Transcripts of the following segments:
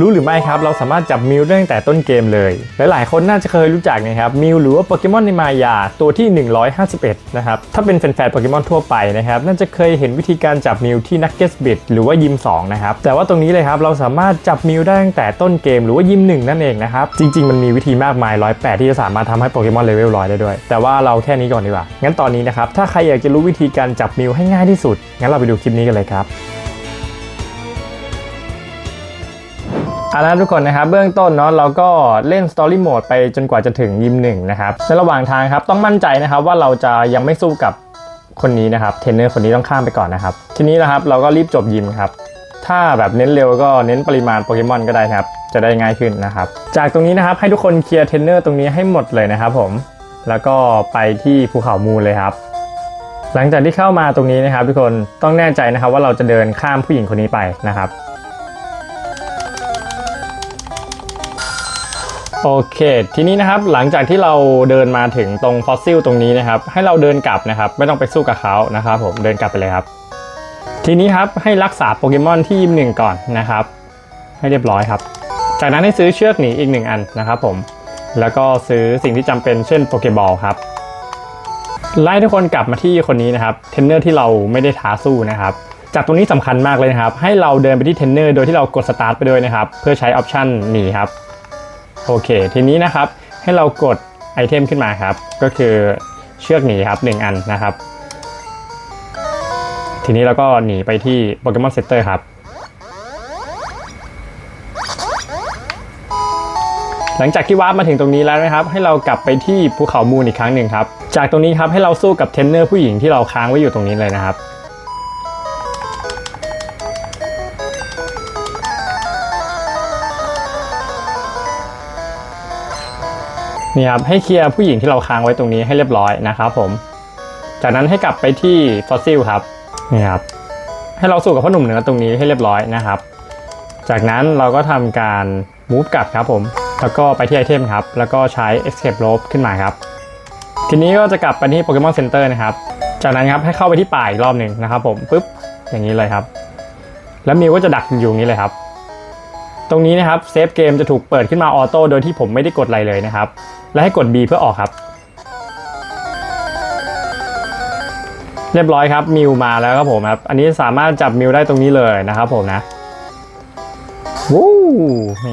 รู้หรือไม่ครับ เราสามารถจับมิวได้ตั้งแต่ต้นเกมเลย หลายๆ คนน่าจะเคยรู้จักนะครับมิวหรือว่าโปเกมอนในมายาตัวที่ 151 นะครับ ถ้าเป็นแฟนๆโปเกมอนทั่วไปนะครับ น่าจะเคยเห็นวิธีการจับมิวที่นักเก็ตบิดหรือว่ายิม 2 นะครับ แต่ว่าตรงนี้เลยครับ เราสามารถจับมิวได้ตั้งแต่ต้นเกมหรือว่ายิม 1 นั่นเองนะครับ จริง ๆ มันมีวิธีมากมาย108ที่จะสามารถทำให้โปเกมอนเลเวลร้อยได้ด้วย แต่ว่าเราแค่นี้ก่อนดีกว่างั้นตอนนี้นะครับถ้าใครอยากจะรู้วิธีการจับมิวให้ง่ายที่สุดงั้นเราไปดูคลิปนี้กันเลยครับ เอาละทุกคนนะครับเบื้องต้นเนาะเราก็เล่น Story Mode ไปจนกว่าจะถึงยิมหนึ่งนะครับในระหว่างทางครับต้องมั่นใจนะครับว่าเราจะยังไม่สู้กับคนนี้นะครับเทรนเนอร์คนนี้ต้องข้ามไปก่อนนะครับ ทีนี้นะครับเราก็รีบจบยิมครับถ้าแบบเน้นเร็วก็เน้นปริมาณโปเกมอนก็ได้ครับ จะได้ง่ายขึ้นนะครับ จากตรงนี้นะครับให้ทุกคนเคลียร์เทรนเนอร์ตรงนี้ให้หมดเลยนะครับผมแล้วก็ไปที่ภูเขามูลเลยครับ หลังจากที่เข้ามาตรงนี้นะครับ ทุกคนต้องแน่ใจนะครับว่าเราจะเดินข้ามผู้หญิงคนนี้ไปนะครับ โอเค ทีนี้นะครับหลังจากที่เราเดินมาถึงตรงฟอสซิลตรงนี้นะครับ ให้เราเดินกลับนะครับ ไม่ต้องไปสู้กับเขานะครับผมเดินกลับไปเลยครับ ทีนี้ครับให้รักษาโปเกมอนที่ยิมหนึ่งก่อนนะครับ ให้เรียบร้อยครับ จากนั้นให้ซื้อเชือกหนีอีกหนึ่งอันนะครับผมแล้วก็ซื้อสิ่งที่จำเป็นเช่นโปเกบอลครับไล่ทุกคนกลับมาที่คนนี้นะครับเทนเนอร์ที่เราไม่ได้ท้าสู้นะครับ จากตรงนี้สำคัญมากเลยนะครับ ให้เราเดินไปที่เทนเนอร์โดยที่เรากดสตาร์ทไปด้วยนะครับ เพื่อใช้ออปชันหนีครับ โอเค ทีนี้นะครับให้เรากดไอเทมขึ้นมาครับ ก็คือเชือกหนีครับ 1 อันนะครับ ทีนี้เราก็หนีไปที่โปเกมอนเซ็นเตอร์ครับ หลังจากที่วาร์ปมาถึงตรงนี้แล้วนะครับ ให้เรากลับไปที่ภูเขามูลอีกครั้งหนึ่งครับ จากตรงนี้ครับให้เราสู้กับเทนเนอร์ผู้หญิงที่เราค้างไว้อยู่ตรงนี้เลยนะครับ นี่ครับให้เคลียร์ผู้หญิงที่เราค้างไว้ตรงนี้ให้เรียบร้อยนะครับผม จากนั้นให้กลับไปที่ฟอสซิลครับนี่ครับให้เราสู้กับพ่อหนุ่มเหนือตรงนี้ให้เรียบร้อยนะครับ จากนั้นเราก็ทำการ move กลับครับผม แล้วก็ไปที่ไอเทมครับ แล้วก็ใช้ escape rope ขึ้นมาครับ ทีนี้ก็จะกลับไปที่โปเกมอนเซ็นเตอร์นะครับ จากนั้นครับให้เข้าไปที่ป่าอีกรอบหนึ่งนะครับผมปุ๊บอย่างนี้เลยครับ แล้วมิวก็จะดักอยู่นี้เลยครับ ตรงนี้นะครับเซฟเกมจะถูกเปิดขึ้นมาออโต้โดยที่ผมไม่ได้กดอะไรเลยนะครับ และให้กด B เพื่อออกครับ เรียบร้อยครับมิวมาแล้วครับผมครับ อันนี้สามารถจับมิวได้ตรงนี้เลยนะครับผมนะวู้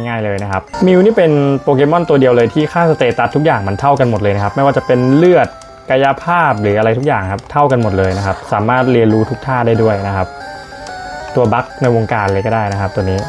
ง่ายๆเลยนะครับมิวนี่เป็นโปเกมอนตัวเดียวเลยที่ค่าสเตตัสทุกอย่างมันเท่ากันหมดเลยนะครับ ไม่ว่าจะเป็นเลือดกายภาพหรืออะไรทุกอย่างครับเท่ากันหมดเลยนะครับ สามารถเรียนรู้ทุกท่าได้ด้วยนะครับ ตัวบั๊กในวงการเลยก็ได้นะครับ ตัวนี้